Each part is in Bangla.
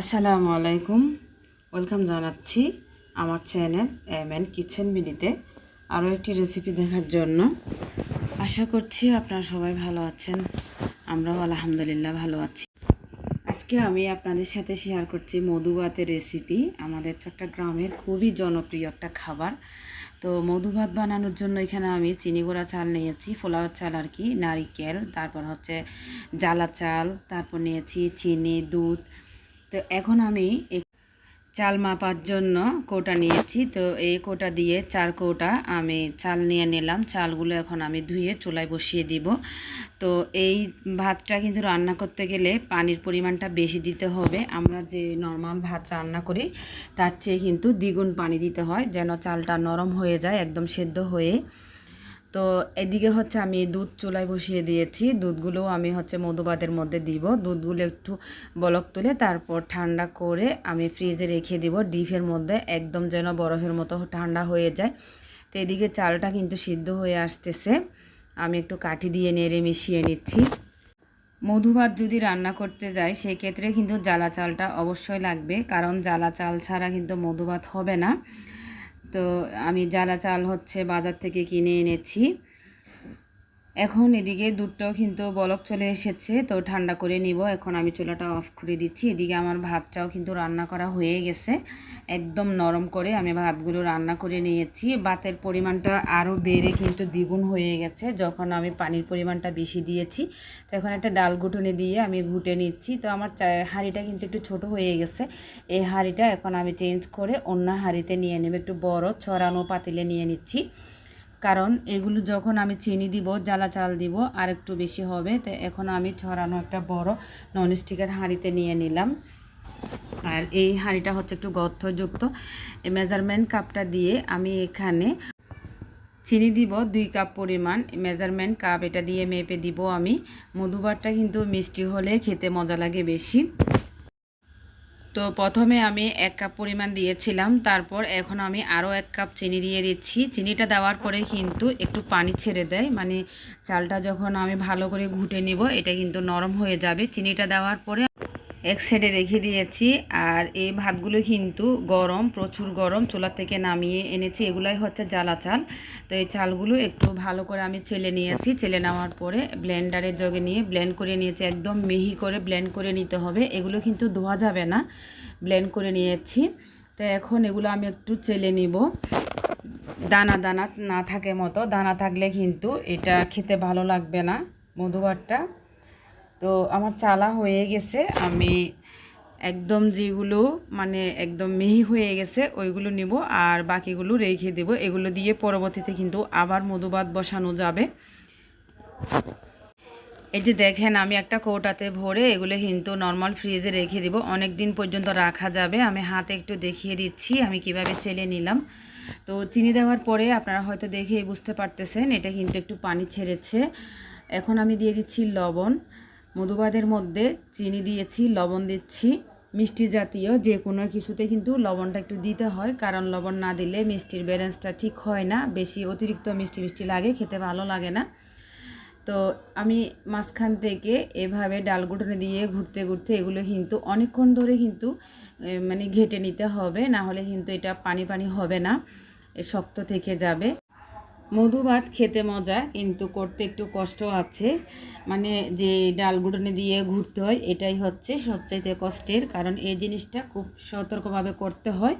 আসসালামু আলাইকুম। ওয়েলকাম জানাচ্ছি আমার চ্যানেল এম এন কিচেন বিডিতে। আরও একটি রেসিপি দেখার জন্য। আশা করছি আপনারা সবাই ভালো আছেন। আমরাও আলহামদুলিল্লাহ ভালো আছি। আজকে আমি আপনাদের সাথে শেয়ার করছি মধুভাতের রেসিপি। আমাদের চট্টগ্রামের খুবই জনপ্রিয় একটা খাবার। তো মধুভাত বানানোর জন্য এখানে আমি চিনি গুঁড়া চাল নিয়েছি ফোলাওয়ার চাল আর কি, নারিকেল, তারপর হচ্ছে জ্বালা চাল, তারপর নিয়েছি চিনি, দুধ তো এখন আমি চাল মাপার জন্য কোটা নিয়েছি। তো এই কোটা দিয়ে চার কোটা আমি চাল নিয়ে নিলাম। চালগুলো এখন আমি ধুয়ে চুলায় বসিয়ে দিব। তো এই ভাতটা কিন্তু রান্না করতে গেলে পানির পরিমাণটা বেশি দিতে হবে। আমরা যে নর্মাল ভাত রান্না করি, তার চেয়ে কিন্তু দ্বিগুণ পানি দিতে হয়, যেন চালটা নরম হয়ে যায়, একদম সেদ্ধ হয়ে। তো এদিকে হচ্ছে আমি দুধ চুলায় বসিয়ে দিয়েছি। দুধগুলো আমি হচ্ছে মধুবাদের মধ্যে দিব। দুধগুলো একটু বলক তুলে তারপর ঠান্ডা করে আমি ফ্রিজে রেখে দিব। ডিপের মধ্যে একদম যেন বরফের মতো ঠান্ডা হয়ে যায়। তো এদিকে চালটা কিন্তু সিদ্ধ হয়ে আসতেছে। আমি একটু কাঠি দিয়ে নেড়ে মিশিয়ে নিচ্ছি। মধুভাত যদি রান্না করতে যাই সেক্ষেত্রে কিন্তু জ্বালা চালটা অবশ্যই লাগবে। কারণ জ্বালা চাল ছাড়া কিন্তু মধুভাত হবে না। তো আমি জ্বালা চাল হচ্ছে বাজার থেকে কিনে এনেছি। এখন এদিকে দুধটাও কিন্তু বলক চলে এসেছে, তো ঠান্ডা করে নিব। এখন আমি চুলাটা অফ করে দিচ্ছি। এদিকে আমার ভাতটাও কিন্তু রান্না করা হয়ে গেছে। একদম নরম করে আমি ভাতগুলো রান্না করে নিয়েছি। ভাতের পরিমাণটা আরও বেড়ে কিন্তু দ্বিগুণ হয়ে গেছে, যখন আমি পানির পরিমাণটা বেশি দিয়েছি। তো এখন একটা ডাল ঘুটুনে দিয়ে আমি ঘুটে নিচ্ছি। তো আমার হাঁড়িটা কিন্তু একটু ছোট হয়ে গেছে। এই হাঁড়িটা এখন আমি চেঞ্জ করে অন্য হাঁড়িতে নিয়ে নেব, একটু বড় ছড়ানো পাতিলে নিয়ে নিচ্ছি। কারণ এগুলো যখন আমি চিনি দিব, জ্বালা চাল দিব, আর একটু বেশি হবে, তো এখন আমি ছড়ানো একটা বড় ননস্টিকের হাঁড়িতে নিয়ে নিলাম। আর এই হাঁড়িটা হচ্ছে একটু গর্থযুক্ত এই মেজারমেন্ট কাপটা দিয়ে আমি এখানে চিনি দিব, দুই কাপ পরিমাণ। মেজারমেন্ট কাপ এটা দিয়ে মেপে দিব আমি। মধুবারটা কিন্তু মিষ্টি হলে খেতে মজা লাগে বেশি। তো প্রথমে আমি এক কাপ পরিমাণ দিয়েছিলাম, তারপর এখন আমি আরও এক কাপ চিনি দিয়ে দিচ্ছি। চিনিটা দেওয়ার পরে কিন্তু একটু পানি ছেড়ে দেয় মানে চালটা যখন আমি ভালো করে ঘুটে নিব, এটা কিন্তু নরম হয়ে যাবে। চিনিটা দেওয়ার পরে এক সাইডে রেখে দিয়েছি। আর এই ভাতগুলো কিন্তু গরম, প্রচুর গরম চুলা থেকে নামিয়ে এনেছি। এগুলাই হচ্ছে জ্বালা চাল। তো এই চালগুলো একটু ভালো করে আমি চেলে নিয়েছি। চেলে নেওয়ার পরে ব্লেন্ডারের জগে নিয়ে ব্লেন্ড করে নিয়েছি। একদম মিহি করে ব্লেন্ড করে নিতে হবে। এগুলো কিন্তু ধোয়া যাবে না। ব্লেন্ড করে নিয়েছি। তো এখন এগুলো আমি একটু চেলে নিব। দানা দানা না থাকে মতো। দানা থাকলে কিন্তু এটা খেতে ভালো লাগবে না। মধুবারটা তো আমার চালা হয়ে গেছে। আমি একদম যেগুলো মানে একদম মিহি হয়ে গেছে, ওইগুলো নিব আর বাকিগুলো রেখে দেব। এগুলো দিয়ে পরবর্তীতে কিন্তু আবার মধুবাদ বসানো যাবে। এই যে দেখেন, আমি একটা কৌটাতে ভরে এগুলো কিন্তু নর্মাল ফ্রিজে রেখে দিব। অনেক দিন পর্যন্ত রাখা যাবে। আমি হাতে একটু দেখিয়ে দিচ্ছি আমি কীভাবে চেলে নিলাম। তো চিনি দেওয়ার পরে আপনারা হয়তো দেখেই বুঝতে পারতেছেন, এটা কিন্তু একটু পানি ছেড়েছে। এখন আমি দিয়ে দিচ্ছি লবণ। মধুবাদের মধ্যে চিনি দিয়েছি, লবণ দিচ্ছি। মিষ্টি জাতীয় যে কোনো কিছুতে কিন্তু লবণটা একটু দিতে হয়, কারণ লবণ না দিলে মিষ্টির ব্যালেন্সটা ঠিক হয় না। বেশি অতিরিক্ত মিষ্টি মিষ্টি লাগে, খেতে ভালো লাগে না। তো আমি মাঝখান থেকে এভাবে ডাল গুটনে দিয়ে ঘুরতে ঘুরতে এগুলো কিন্তু অনেকক্ষণ ধরে কিন্তু মানে ঘেটে নিতে হবে, না হলে কিন্তু এটা পানি পানি হবে না শক্ত থেকে যাবে। মধু ভাত খেতে মজা, কিন্তু করতে একটু কষ্ট আছে। মানে যে ডালগুড়নে দিয়ে ঘুরতে হয়, এটাই হচ্ছে সবচাইতে কষ্টের। কারণ এই জিনিসটা খুব সতর্কভাবে করতে হয়,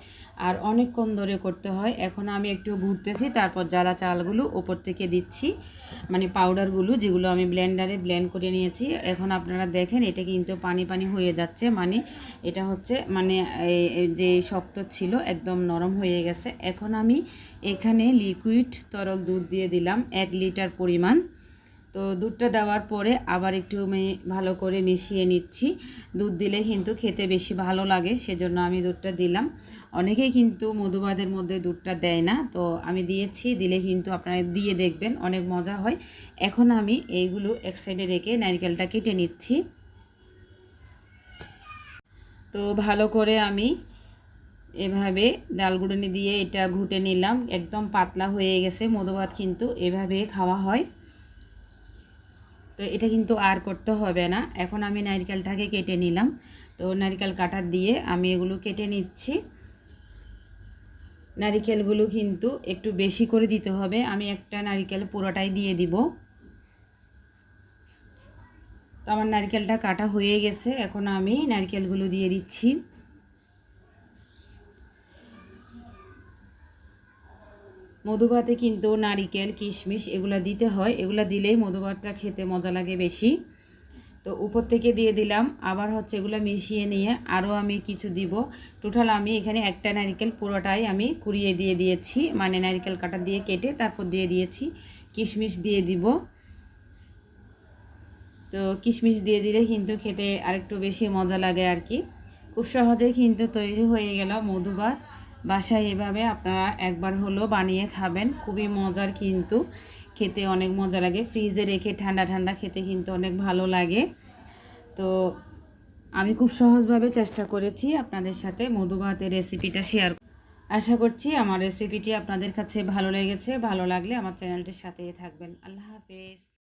আর অনেকক্ষণ ধরে করতে হয়। এখন আমি একটু ঘুরতেছি, তারপর জ্বালা চালগুলো ওপর থেকে দিচ্ছি। মানে পাউডারগুলো যেগুলো আমি ব্লেন্ডারে ব্লেন্ড করে নিয়েছি। এখন আপনারা দেখেন, এটা কিন্তু পানি পানি হয়ে যাচ্ছে। মানে এটা হচ্ছে মানে যে শক্ত ছিল, একদম নরম হয়ে গেছে। এখন আমি এখানে লিকুইড তরল দুধ দিয়ে দিলাম, এক লিটার পরিমাণ। তো দুধটা দেওয়ার পরে আবার একটু ভালো করে মিশিয়ে নিচ্ছি। দুধ দিলে কিন্তু খেতে বেশি ভালো লাগে, সেজন্য আমি দুধটা দিলাম। অনেকেই কিন্তু মধুবাদের মধ্যে দুধটা দেয় না, তো আমি দিয়েছি, দিলে কিন্তু আপনারা দিয়ে দেখবেন, অনেক মজা হয়। এখন আমি এইগুলো এক সাইডে রেখে নারকেলটা কেটে নিচ্ছি। তো ভালো করে আমি এভাবে ডালগুড়নি দিয়ে এটা ঘুটে নিলাম। একদম পাতলা হয়ে গেছে মধুভাত কিন্তু এভাবে খাওয়া হয়। তো এটা কিন্তু আর করতে হবে না। এখন আমি নারকেলটাকে কেটে নিলাম। তো নারিকেল কাটার দিয়ে আমি এগুলো কেটে নিচ্ছি। নারিকেলগুলো কিন্তু একটু বেশি করে দিতে হবে। আমি একটা নারিকেল পুরোটাই দিয়ে দিব। তো আমার নারকেলটা কাটা হয়ে গেছে। এখন আমি নারকেলগুলো দিয়ে দিচ্ছি। মধুভাতে কিন্তু নারিকেল, কিশমিশ এগুলো দিতে হয়। এগুলো দিলেই মধুভাতটা খেতে মজা লাগে বেশি। তো উপর থেকে দিয়ে দিলাম। আবার হচ্ছে এগুলো মিশিয়ে নিয়ে আরও আমি কিছু দিব। টোটাল আমি এখানে একটা নারিকেল পুরোটাই আমি কুড়িয়ে দিয়ে দিয়েছি। মানে নারিকেল কাটা দিয়ে কেটে তারপর দিয়ে দিয়েছি। কিশমিশ দিয়ে দিব। তো কিশমিশ দিয়ে দিলে কিন্তু খেতে আরেকটু বেশি মজা লাগে আর কি। খুব সহজেই কিন্তু তৈরি হয়ে গেল মধুভাত। বাসায় এভাবে আপনারা একবার হলো বানিয়ে খাবেন। খুবই মজার কিন্তু। খেতে অনেক মজা লাগে। ফ্রিজে রেখে ঠান্ডা ঠান্ডা খেতে কিন্তু অনেক ভালো লাগে। তো আমি খুব সহজভাবে চেষ্টা করেছি আপনাদের সাথে মধুভাতের রেসিপিটা শেয়ার আশা করছি আমার রেসিপিটি আপনাদের কাছে ভালো লেগেছে। ভালো লাগলে আমার চ্যানেলটির সাথেই থাকবেন। আল্লাহ হাফেজ।